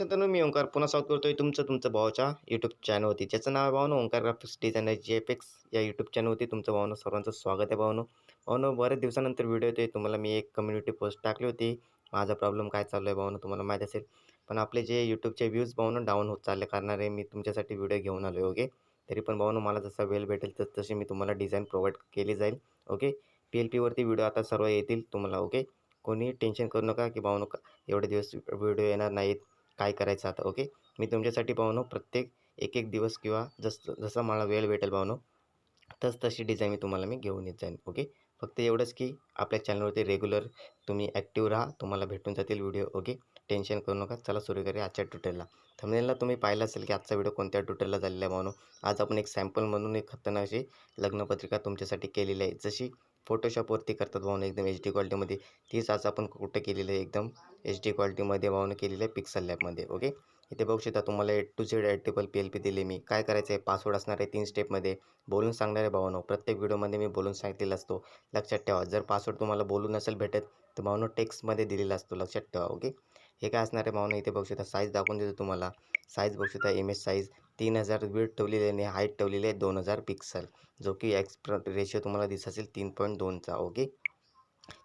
मित्रांनो मी ओंकार पुन्हा स्वागत करतोय तुमचं तुमचं भावाच्या यूट्यूब चॅनलवरती ज्याचं नाव आहे भावनो Omkar graphics designer G F X या यूट्यूब चॅनलवरती तुमचं भावनो सर्वांचं स्वागत आहे भावनो. भावनो बऱ्याच दिवसानंतर व्हिडिओ येतोय. तुम्हाला मी एक कम्युनिटी पोस्ट टाकली होती. माझा प्रॉब्लेम काय चालू आहे भावनो तुम्हाला माहीत असेल. पण आपले जे यूट्यूबचे व्ह्यूज भावनो डाऊन होत चालले कारणाने मी तुमच्यासाठी व्हिडिओ घेऊन आलो ओके तरी पण भावनो मला जसा वेळ भेटेल तर तशी मी तुम्हाला डिझाईन प्रोव्हाइड केली जाईल ओके पी एल पीवरती व्हिडिओ आता सर्व येतील तुम्हाला ओके कोणी टेन्शन करू नका की भावनो एवढे दिवस व्हिडिओ येणार नाहीत. काय करायचं आता ओके? मी तुमच्यासाठी पाहुणो प्रत्येक एक एक दिवस किंवा जस जसा मला वेळ भेटेल पाहुणं तस तशी डिझाईन मी तुम्हाला मी घेऊन येत जाईन ओके? फक्त एवढंच की आपल्या चॅनलवरती रेग्युलर तुम्ही ॲक्टिव्ह राहा तुम्हाला भेटून जातील व्हिडिओ ओके? टेन्शन करू नका चला सुरू करूया आजच्या ट्युटरला थंबनेलला तुम्ही पाहिलं असेल की आजचा व्हिडिओ कोणत्या ट्युटरला झालेला आहे म्हणून. आज आपण एक सॅम्पल म्हणून एक खतरनाक लग्नपत्रिका तुमच्यासाठी केलेली आहे. जशी फोटोशॉपवरती करतात भावनं एकदम एच डी क्वालिटीमध्ये तीच आज आपण कुठं केलेलं आहे? एकदम एच डी क्वालिटीमध्ये भावनं केलेलं आहे पिक्सल लॅबमध्ये ओके इथे बघू शकता तुम्हाला A to Z editable P L P दिले मी. काय करायचं आहे पासवर्ड असणार आहे तीन स्टेपमध्ये बोलून सांगणार आहे भावनो प्रत्येक व्हिडिओमध्ये मी बोलून सांगितलेला असतो. लक्षात ठेवा. जर पासवर्ड तुम्हाला बोलून नसेल भेटत तर भावनो टेक्स्टमध्ये दिलेला असतो. लक्षात ठेवा. ओके हे काय असणार आहे भावनो इथे बघू शकता साईज दाखवून देतो तुम्हाला. साईज बघू शकता. इमेज साईज तीन हजार विड ठेवलेली आहे आणि हाईट ठेवलेली आहे दोन हजार पिक्सल जो की एक्सप्र रेशिओ तुम्हाला दिसत असेल तीन पॉईंट दोनचा ओके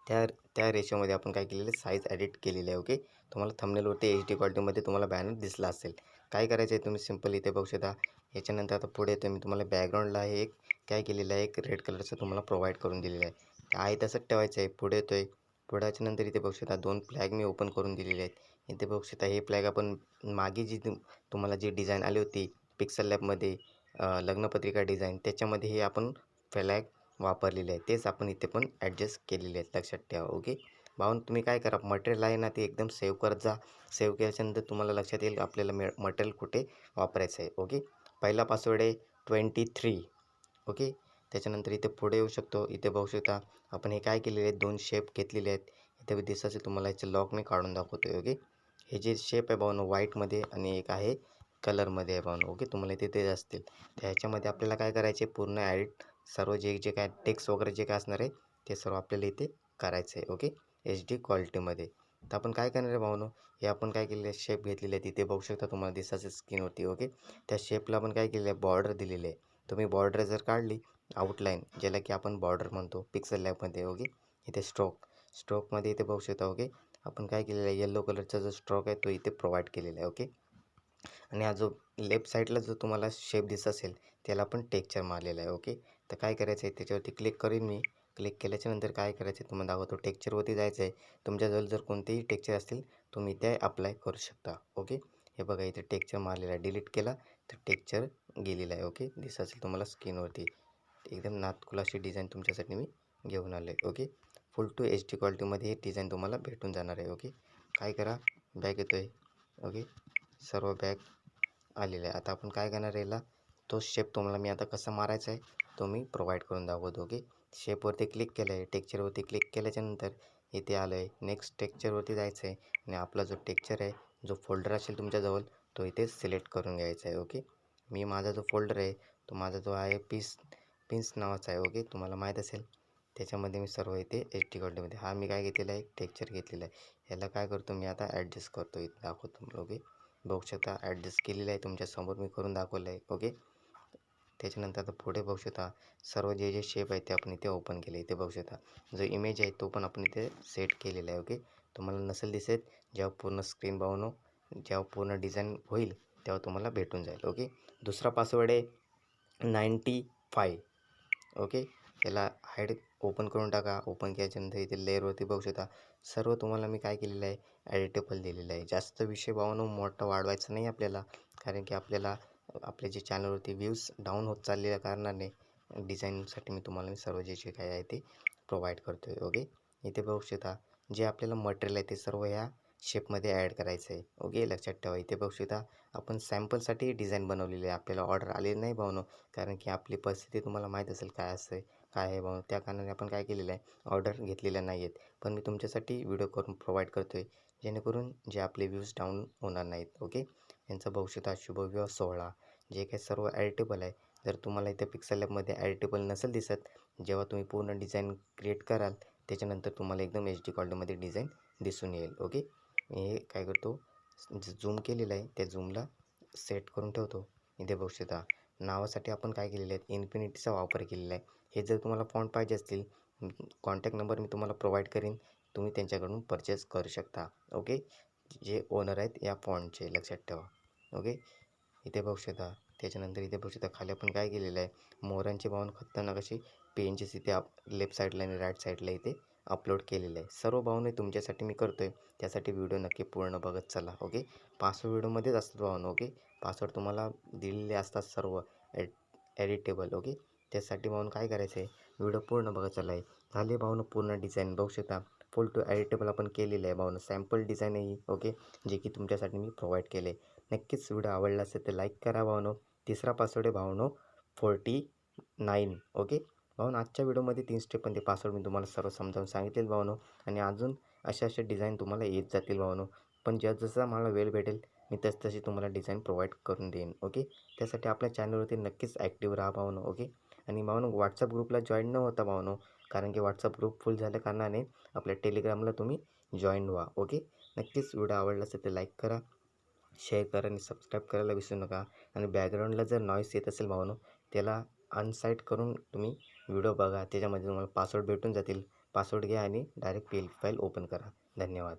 त्या त्या रेशोमध्ये आपण काय केलेलं आहे? साईज ॲडिट केलेली आहे ओके तुम्हाला थंबनेलवरती एच डी क्वालिटीमध्ये तुम्हाला बॅनर दिसला असेल. काय करायचं आहे तुम्ही सिंपल इथे बघू शकता. याच्यानंतर आता पुढे येतो मी तुम्हाला बॅकग्राऊंडला हे एक काय केलेलं आहे? एक रेड कलरचं तुम्हाला प्रोव्हाइड करून दिलेलं आहे. आहे तसंच ठेवायचं आहे. पुढे येतो आहे पुढे याच्यानंतर इथे बघू शकता दोन फ्लॅग मी ओपन करून दिलेले आहेत. इथे बघू शकता हे फ्लॅग आपण मागे जी तुम्हाला जी डिझाईन आली होती पिक्सल लॅबमध्ये लग्नपत्रिका डिझाईन त्याच्यामध्ये हे आपण फ्लॅग वापरलेले आहे तेच आपण इथे पण ॲडजस्ट केलेले आहेत. लक्षात ठेवा ओके? भाऊन तुम्ही काय करा? मटेरियल आहे ना ते एकदम सेव्ह करत जा. सेव्ह केल्याच्यानंतर तुम्हाला लक्षात येईल आपल्याला मे मटेरियल कुठे वापरायचं आहे ओके? पहिला पासवर्ड आहे ट्वेंटी थ्री ओके? त्याच्यानंतर इथे पुढे येऊ शकतो. इथे बघू शकता आपण हे काय केलेले आहेत? दोन शेप घेतलेले आहेत. इथे दिसाचे तुम्हाला याचे लॉक मी काढून दाखवतो आहे ओके? हे जे शेप आहे भाऊन व्हाईटमध्ये आणि एक आहे कलरमध्ये आहे पाहून ओके तुम्हाला इथे ते असतील. तर ह्याच्यामध्ये आपल्याला काय करायचे पूर्ण ॲड सर्व जे जे काय टेक्स्ट वगैरे जे काय असणार आहे ते सर्व आपल्याला इथे करायचं आहे. ओके एच डी क्वालिटीमध्ये तर आपण काय करणार आहे भाऊनो? हे आपण काय केलेलं आहे? शेप घेतलेली आहे. तिथे बघू शकता तुम्हाला दिसायचं होती ओके त्या शेपला आपण काय केलेलं आहे? बॉर्डर दिलेली आहे. तुम्ही बॉर्डर जर काढली आउटलाईन ज्याला की आपण बॉर्डर म्हणतो पिक्सल लॅबमध्ये ओके इथे स्ट्रोक स्ट्रोकमध्ये इथे बघू शकता. ओके आपण काय केलेलं आहे? येल्लो कलरचा जो स्ट्रोक आहे तो इथे प्रोव्हाइड केलेला आहे. ओके आणि हा जो लेफ्ट साईडला जो तुम्हाला शेप दिसत असेल त्याला पण टेक्चर मारलेला आहे ओके तर काय करायचं आहे त्याच्यावरती क्लिक करीन मी. क्लिक केल्याच्यानंतर काय करायचं आहे तुम्हाला दाखवतो. टेक्चरवरती जायचं आहे तुमच्याजवळ जर कोणतेही टेक्चर असतील तुम्ही ते अप्लाय करू शकता ओके हे बघा इथे टेक्चर मारलेला आहे. डिलीट केला तर टेक्चर गेलेला आहे ओके दिसत असेल तुम्हाला स्क्रीनवरती एकदम नातकुल अशी डिझाईन तुमच्यासाठी मी घेऊन आलो आहे okay full to H D क्वालिटीमध्ये हे डिझाईन तुम्हाला भेटून जाणार आहे ओके काय करा? बॅग येतो आहे ओके सर्व बॅग आलेले आहे आता आपण काय करणार याला? तो शेप तुम्हाला मी आता कसा मारायचा आहे तो मी प्रोव्हाइड करून दाखवतो ओके शेपवरती क्लिक केलं आहे टेक्चरवरती क्लिक केल्याच्यानंतर इथे आलं आहे नेक्स्ट टेक्चरवरती जायचं आहे आणि आपला जो टेक्चर आहे जो फोल्डर असेल तुमच्याजवळ तो इथे सिलेक्ट करून घ्यायचा आहे ओके मी माझा जो फोल्डर आहे तो माझा जो आहे पीस पिन्स नावाचा आहे ओके तुम्हाला माहीत असेल. त्याच्यामध्ये मी सर्व इथे एच डी क्वालिटीमध्ये हा मी काय घेतलेला आहे? टेक्चर घेतलेला आहे. याला काय करतो मी आता? ॲडजस्ट करतो. इथे दाखवतो ओके बघू शकता. ॲडजस्ट केलेलं आहे तुमच्यासमोर मी करून दाखवलं आहे. ओके त्याच्यानंतर आता पुढे बघू शकता. सर्व जे जे शेप आहे ते आपण इथे ओपन केले. इथे बघू शकता. जो इमेज आहे तो पण आपण इथे सेट केलेला आहे. ओके तुम्हाला नसेल दिसेल जेव्हा पूर्ण स्क्रीन पाहून जेव्हा पूर्ण डिझाईन होईल तेव्हा तुम्हाला भेटून जाईल. ओके दुसरा पासवर्ड आहे नाईंटी फाय ओके याला हाईड ओपन करून टाका. ओपन केल्याच्यानंतर इथे लेअरवरती बघू शकता. सर्व तुम्हाला मी काय केलेलं आहे ॲडिटेबल दिलेलं आहे. जास्त विषय भावानं मोठा वाढवायचा नाही आपल्याला कारण की आपल्याला आपल्या जे चॅनलवरती व्ह्यूज डाऊन होत चाललेल्या कारणाने डिझाईनसाठी मी तुम्हाला मी सर्व जे जे काय आहे ते प्रोव्हाइड करतो आहे ओके इथे बघू शकता जे आपल्याला मटेरियल आहे ते सर्व ह्या शेपमध्ये ॲड करायचं आहे ओके लक्षात ठेवा. इथे बघू शकता आपण सॅम्पलसाठी डिझाईन बनवलेली आहे. आपल्याला ऑर्डर आलेली नाही भावनो कारण की आपली परिस्थिती तुम्हाला माहीत असेल काय असतं काय आहे बाबा त्या कारणाने आपण काय केलेलं आहे? ऑर्डर घेतलेल्या नाही आहेत. पण मी तुमच्यासाठी व्हिडिओ करून प्रोव्हाइड करतो आहे जेणेकरून जे आपले व्ह्यूज डाऊन होणार नाहीत ओके यांचं भविष्यता शुभविवाह सोहळा. जे काही सर्व ॲडिटेबल आहे जर तुम्हाला इथे पिक्सल लॅबमध्ये ॲडिटेबल नसेल दिसत जेव्हा तुम्ही पूर्ण डिझाईन क्रिएट कराल त्याच्यानंतर तुम्हाला एकदम एच डी क्वालिटीमध्ये डिझाईन दिसून येईल ओके मी हे काय करतो झूम केलेलं आहे त्या झूमला सेट करून ठेवतो. इथे भविष्यता नावासाठी आपण काय केलेलं आहे? इन्फिनिटीचा वापर केलेला आहे. हे जर तुम्हाला फॉन्ट पाहिजे असतील कॉन्टॅक्ट नंबर मी तुम्हाला प्रोव्हाइड करीन. तुम्ही त्यांच्याकडून परचेस करू शकता. ओके? जे ओनर आहेत या फॉन्टचे लक्षात ठेवा. ओके? इथे बघू शकता. त्याच्यानंतर इथे बघू शकता खाली आपण काय केलेलं आहे? मोरांचे भावन खतरनाक अशी पेनचेस इथे आप लेफ्ट साईडला आणि राईट साईडला इथे अपलोड केलेलं आहे. सर्व भावने तुमच्यासाठी मी करतो आहे त्यासाठी व्हिडिओ नक्की पूर्ण बघत चला ओके? पासवर्ड व्हिडिओमध्येच असतात भावना ओके? पासवर्ड तुम्हाला दिलेले असतात सर्व एड एडिटेबल ओके? त्यासाठी भावून काय करायचं आहे व्हिडिओ पूर्ण बघत चला आहे झाले भावनं पूर्ण डिझाईन बघू शकता. फुल टू एडिटेबल आपण केलेलं आहे भावनं. सॅम्पल डिझाईन आहे ओके? जे की तुमच्यासाठी मी प्रोव्हाइड केले नक्कीच व्हिडिओ आवडला असेल तर लाईक करा भावनो. तिसरा पासवर्ड आहे भावनो फोर्टी नाईन ओके? भाऊन आजच्या व्हिडिओमध्ये तीन स्टेप ते पासवर्ड मी तुम्हाला सर्व समजावून सांगितलेल भावनो. आणि अजून अशा अशा डिझाईन तुम्हाला येत जातील भावनो. पण ज्या जसा मला वेळ भेटेल मी तसतशी तुम्हाला डिझाईन प्रोव्हाइड करून देईन ओके त्यासाठी आपल्या चॅनलवरती नक्कीच ॲक्टिव्ह राहा भावनो ओके आणि भावनो व्हॉट्सअप ग्रुपला जॉईन न होता भावनो कारण की व्हॉट्सअप ग्रुप फुल झाल्या कारणाने आपल्या टेलिग्रामला तुम्ही जॉईन व्हा ओके नक्कीच व्हिडिओ आवडला असेल तर लाईक करा शेअर करा आणि सबस्क्राईब करायला विसरू नका. आणि बॅकग्राऊंडला जर नॉईस येत असेल भावनो त्याला अनसाईट करून तुम्ही व्हिडिओ बघा. त्याच्यामध्ये तुम्हाला पासवर्ड भेटून जातील. पासवर्ड घ्या आणि direct P L file open करा. धन्यवाद.